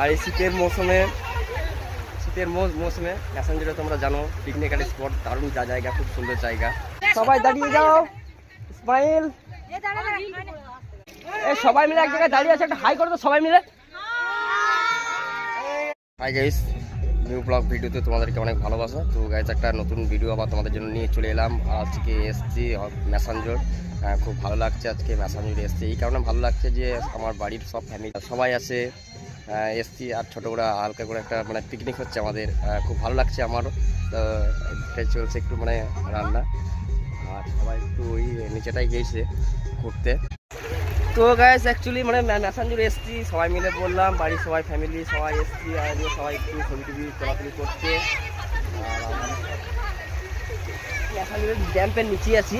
আর এই শীতের মৌসুমে শীতের মৌসুমে প্যাসেঞ্জারে তোমরা জানো পিকনিক স্পট দারুণ যা, জায়গা, খুব সুন্দর জায়গা। সবাই দাঁড়িয়ে যাও ইসমাইল এই সবাই মিলে এক জায়গায় দাঁড়িয়ে আছে, একটা হাই করো তো সবাই মিলে। হাই গাইস নিউ ব্লগ ভিডিওতে তোমাদেরকে অনেক ভালোবাসা। তো গাইজ একটা নতুন ভিডিও আবার তোমাদের জন্য নিয়ে চলে এলাম। আজকে এসছি ম্যাসাঞ্জোর খুব ভালো লাগছে আজকে ম্যাসাঞ্জোর এসছি। এই কারণে ভালো লাগছে যে আমার বাড়ির সব ফ্যামিলি সবাই আছে। এসছি আর ছোটো করে হালকা করে একটা মানে পিকনিক হচ্ছে আমাদের। খুব ভালো লাগছে আমারও। তো এটাই চলছে একটু মানে রান্না। আর সবাই একটু ওই নিচেটাই গিয়েছে ঘুরতে। তো গাইস অ্যাকচুয়ালি মানে ম্যাসাঞ্জুর এসছি, সবাই মিলে বললাম, বাড়ির সবাই ফ্যামিলি সবাই এসছি, আর সবাই একটু ছবি টবি তোলাতুলি করছে। ম্যাসাঞ্জুরের ড্যাম্পের নিচে আছি।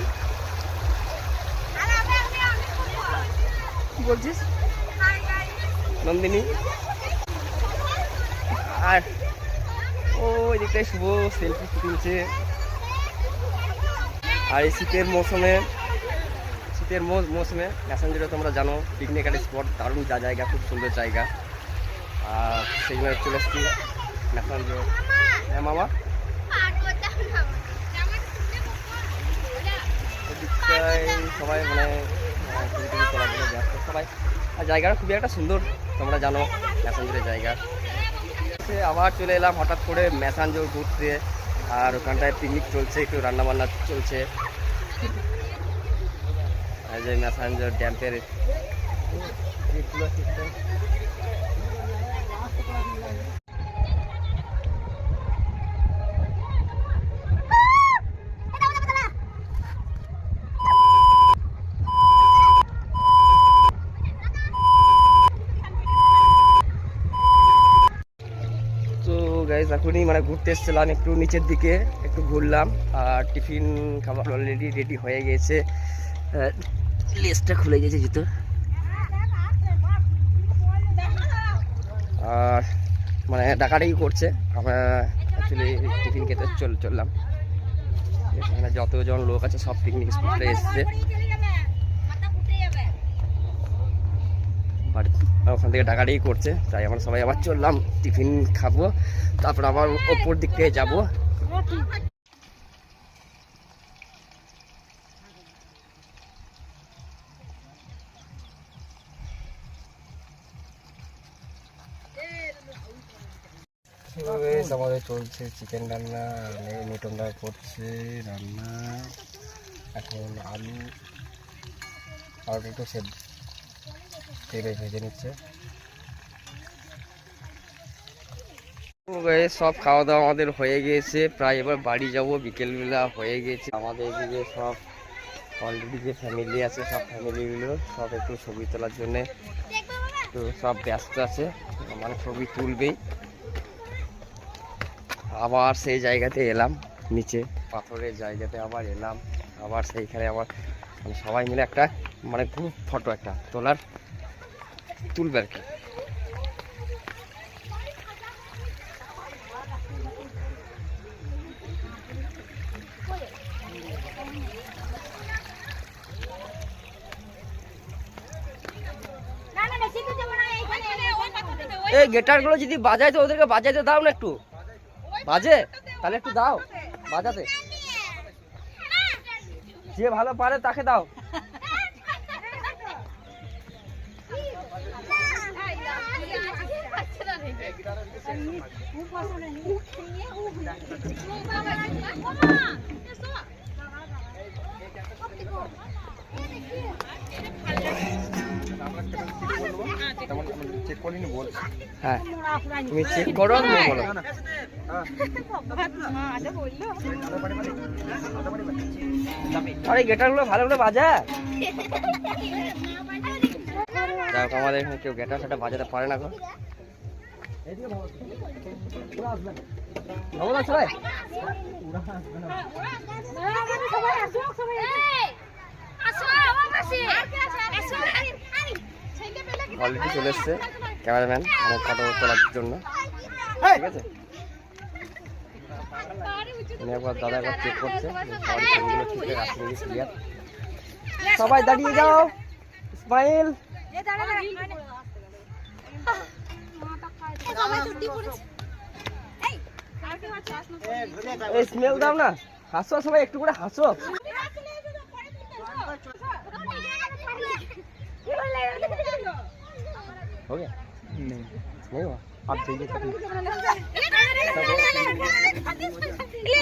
কি বলছিস? নন্দিনী। আর ও এদিকটাই শুভ সেলফি তুলছে। আর এই শীতের মৌসুমে শীতের মৌসুমে প্যাসেঞ্জারে তোমরা জানো পিকনিক আর স্পট দারুণ যা জায়গা, খুব সুন্দর জায়গা। আর সেই জন্য চলে এসেছি। প্যাসেঞ্জার হ্যাঁ মামা? সবাই মানে জন্য ব্যস্ত সবাই। আর জায়গাটা খুবই একটা সুন্দর, তোমরা জানো ম্যাসাঞ্জোরের জায়গা। আবার চলে এলাম হঠাৎ করে ম্যাসাঞ্জোর ঘুরতে আর ওখানটায় পিকনিক চলছে, একটু রান্নাবান্না চলছে। আর যে ম্যাসাঞ্জোর ড্যাম্পের গাইজ এখনই মানে ঘুরতে এসেছিলাম, একটু নিচের দিকে একটু ঘুরলাম, আর টিফিন খাবার অলরেডি রেডি হয়ে গেছে। লেসটা খুলে গেছে জুতো। আর মানে ডাকাডাকি করছে, আমরা অ্যাকচুয়ালি টিফিন খেতে চল, চললাম। এখানে যতজন লোক আছে সব পিকনিক স্পটে এসছে। বাড়ি ওখান থেকে ডাকাডাকি করছে। তাই আমরা সবাই আবার চললাম, টিফিন খাব, তারপর আবার ওপর দিক থেকে যাব। আমাদের চলছে, চিকেন রান্না মিটনটা করছে, রান্না, এখন আলু, আলুটা একটু সেদ্ধ। ভেজে নিচ্ছে। সব খাওয়া দাওয়া আমাদের হয়ে গিয়েছে। প্রায় এবার বাড়ি যাব, বিকেলবেলা হয়ে গেছে আমাদের এদিকে সব অলরেডি যে ফ্যামিলি আছে, সব ফ্যামিলিগুলো সব একটু ছবি তোলার জন্যে তো সব ব্যস্ত আছে। মানে ছবি তুলবেই। আবার সেই জায়গাতে এলাম, নিচে পাথরের জায়গাতে আবার এলাম। আবার সেইখানে আবার মানে সবাই মিলে একটা মানে গ্রুপ ফটো একটা তোলার। তুলবে আর কি। এই গিটারগুলো যদি বাজায় তো ওদেরকে বাজাইতে দাও না একটু। বাজে? তাহলে একটু দাও। বাজাতে। যে ভালো পারে তাকে দাও। হ্যাঁ তুমি চেক করো আর বলো। আরে, গিটারগুলো ভালো করে বাজা। যাক, আমাদের এখানে কেউ গিটার সেটা বাজাতে পারে না গো ভালো অলরেডি চলে এসছে। ক্যামেরাম্যান আমার ফটো তোলার জন্য। ঠিক আছে? উনি একবার দাদা একবার চেক করছে। সবাই দাঁড়িয়ে যাও। সবাই পড়েছে এই আর কেউ আছে আসলো এই স্মেল দাও না হাসো সবাই একটু করে হাসো हो गया नहीं नहीं हुआ आप चाहिए कभी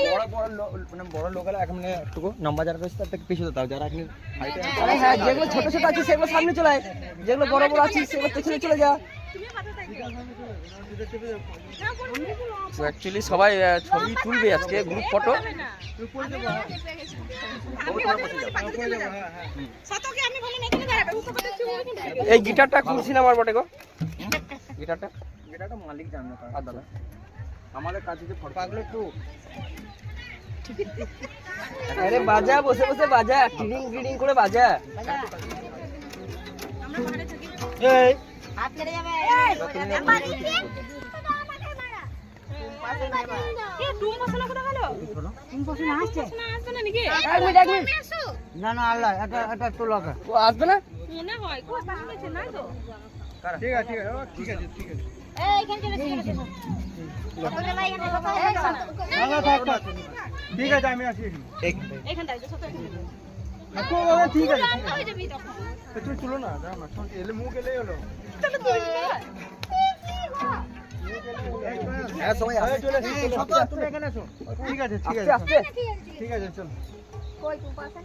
বড় বড় লো- মানে বড় লোকেরা এখন মানে একটু নাম্বার যারা রয়েছে তার থেকে পিছু দাও যারা এখন আরে হ্যাঁ যেগুলো ছোট ছোট আছে সেগুলো সামনে চলে আয় যেগুলো বড় বড় আছে সেগুলো পেছনে চলে যা তো অ্যাকচুয়ালি সবাই ছবি তুলবে আজকে গ্রুপ ফটো এই গিটারটা খুলছি না আমার বটে গো? গিটারটা? এটা মালিক জানে আর দাদা। আমাদের কাছে যে ফটো। পাগলো একটু। আরে বাজা বসে বসে বাজা টিডিং টিডিং করে বাজা। এই। না না আল্লাহ এটা এটা ও আসবে না মনে হয় তো ঠিক আছে ঠিক ঠিক ঠিক ঠিক আমি আসি। ঠিক আছে চলো না এলে মুখ এলে হলো চলো তুই হ্যাঁ সবাই এই, আসছে চলে এসো, চলে এসো। তুমি এখানে এসো। ঠিক আছে ঠিক আস্তে আছে আস্তে ঠিক আছে চলো কই তুই পাশে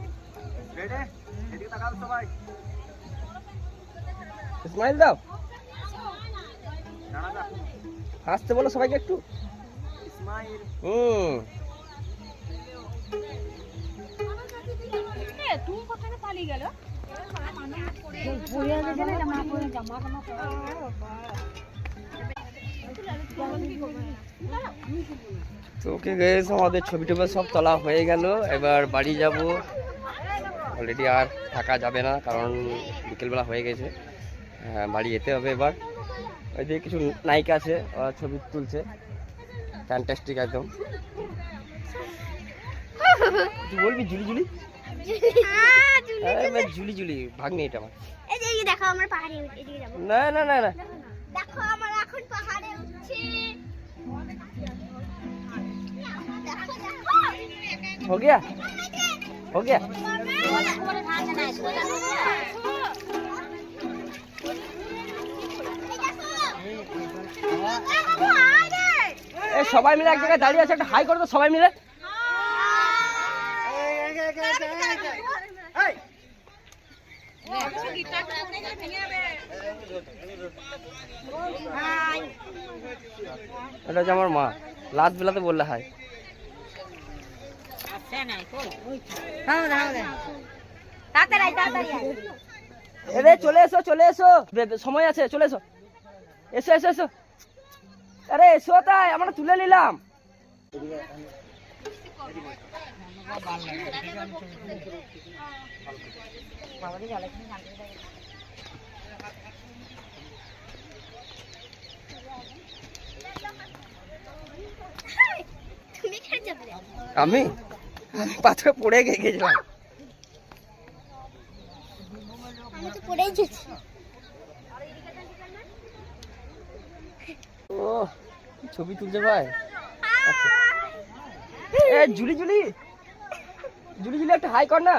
রেডি এদিকে তাকাও সবাই স্মাইল দাও হাসতে বলো সবাইকে একটু হুম তুমি কোথায় পালিয়ে গেল তো ওকে গেস আমাদের ছবি টবি সব তোলা হয়ে গেল। এবার বাড়ি যাব। অলরেডি আর থাকা যাবে না কারণ বিকেলবেলা হয়ে গেছে। হ্যাঁ, বাড়ি যেতে হবে এবার। ওই দিকে কিছু নায়িকা আছে ওরা ছবি তুলছে। ফ্যান্টাস্টিক একদম। তুই বলবি জুলি জুলি আরে এবার জুলি জুলি ভাগ্নি এটা আমার এই যে এই যে দেখো আমার পাহাড়ে উঠে এদিকে যাবো না না না না দেখো আমার এখন পাহাড়ে উঠছে দেখো দেখো हो गया हो गया এ সবাই মিলে এক জায়গায় দাঁড়িয়ে আছে একটা হাই করে তো সবাই মিলে এটা আমার মা। লাত বেলাতে বললে হাই চলে এসো চলে এসো। সময় আছে, চলে এসো। এসো এসো এসো। আরে, এসো তাই, আমরা তুলে নিলাম। আমি? পাথরে পড়ে গে- গেছিলাম। আমি তো পড়েই গেছি। ও ছবি তুলছে ভাই? আচ্ছা। এ জুলি জুলি জুলি জুলি একটা হাই কর না